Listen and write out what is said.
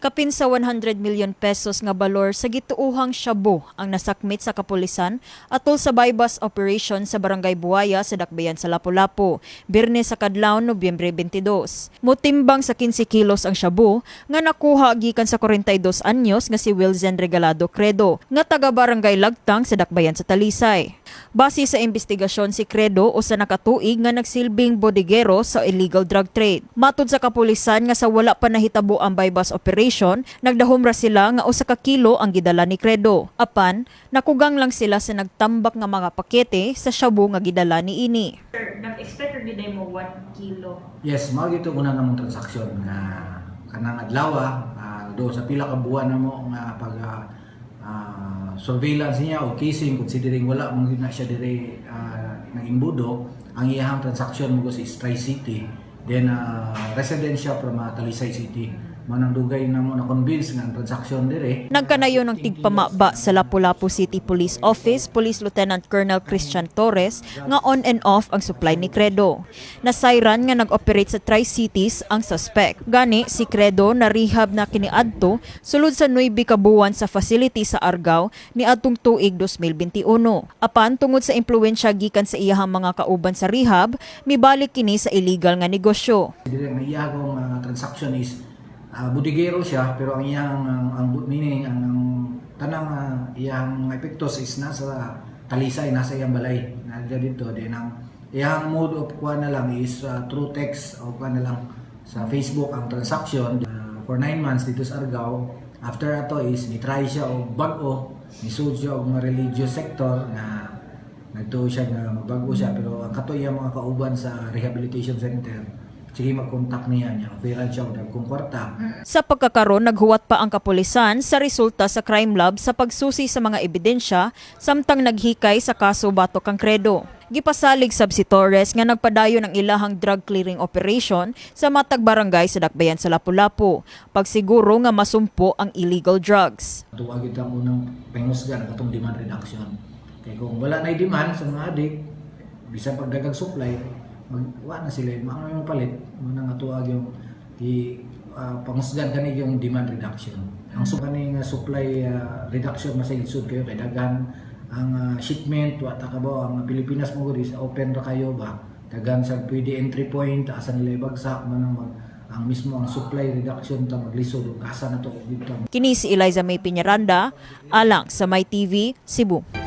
Kapin sa 100 million pesos nga balor sa gituuhang shabu ang nasakmit sa kapulisan atol sa bypass operation sa Barangay Buaya sa Dakbayan sa Lapu-Lapu, Birne sa Kadlaw, Nobyembre 22. Mutimbang sa 15 kilos ang shabu nga nakuha gikan sa 42 anyos nga si Wilzen Regalado Credo nga taga Barangay Lagtang sa Dakbayan sa Talisay. Base sa investigasyon si Credo o sa nakatuig nga nagsilbing bodigero sa illegal drug trade. Matod sa kapulisan nga sa wala pa nahitabo ang bypass operation, nagdahom ra sila nga usa ka kilo ang gidala ni Credo. Apan, nakugang lang sila sa nagtambak nga mga pakete sa shabu nga gidala ni ini. Sir, nag-expect or giday mo 1 kilo? Yes, mao gito una namong transaksyon nga kanang adlaw ah, do sa pila ka buwan namo nga pag ah, ah, surveillance niya o casing considering wala mo na siya dire uh, nagimbudo ang iyahang transaksyon mo is Tri-City then uh, resident siya from ah, Talisay City manang dugay na mo na convince nga ang transaksyon dire Nagkanayo ng tigpamaba sa Lapu-Lapu City Police Office, Police Lieutenant Colonel Christian Torres nga on and off ang supply ni Credo. Nasayran nga nag-operate sa Tri-Cities ang suspect. Gani si Credo na rehab na kiniadto sulod sa 9 kabuan sa facility sa Argao ni atong tuig 2021. Apan tungod sa impluwensya gikan sa iyahang mga kauban sa rehab, mibalik kini sa illegal nga negosyo. Dire ang iyahang uh, transaction is uh, budigero siya pero ang iyang ang, ang meaning ang, ang tanang uh, iyang epektos is nasa talisay nasa iyang balay. Na dito din ang iyang mode of kuha na lang is uh, through text o kuha na lang sa Facebook ang transaction uh, for 9 months dito sa Argao. After ato is ni-try siya og bag-o ni-suit siya og religious sector na nagtuo siya nga magbago siya. Pero ang kato iya mga kauban sa rehabilitation center sige mag-contact niya niya operan siya og dagkong kwarta Sa pagkakaroon, naghuwat pa ang kapulisan sa resulta sa crime lab sa pagsusi sa mga ebidensya samtang naghikay sa kaso batok kang kredo. Gipasalig sab si Torres nga nagpadayo ng ilahang drug clearing operation sa matag barangay sa Dakbayan sa Lapu-Lapu, pagsiguro nga masumpo ang illegal drugs. tuwag ito mo ng pengusgan katong demand reduction kay kung wala na demand sa mga adik bisan pagdagang supply magwa na sila mga yung palit. Muna nga tuwag yung di uh, pangusgan kani yung demand reduction. Ang so kani nga supply ah, reduction masaysud kayo kay daghan ang ah, shipment wa ta kabaw ang Pilipinas mo is open ra kayo ba? Daghan sa pwede entry point asa nila ibagsak man ang mag ang mismo ang supply reduction ta maglisod ug asa na to Kini si Eliza May Piñaranda, alang sa My TV, Cebu.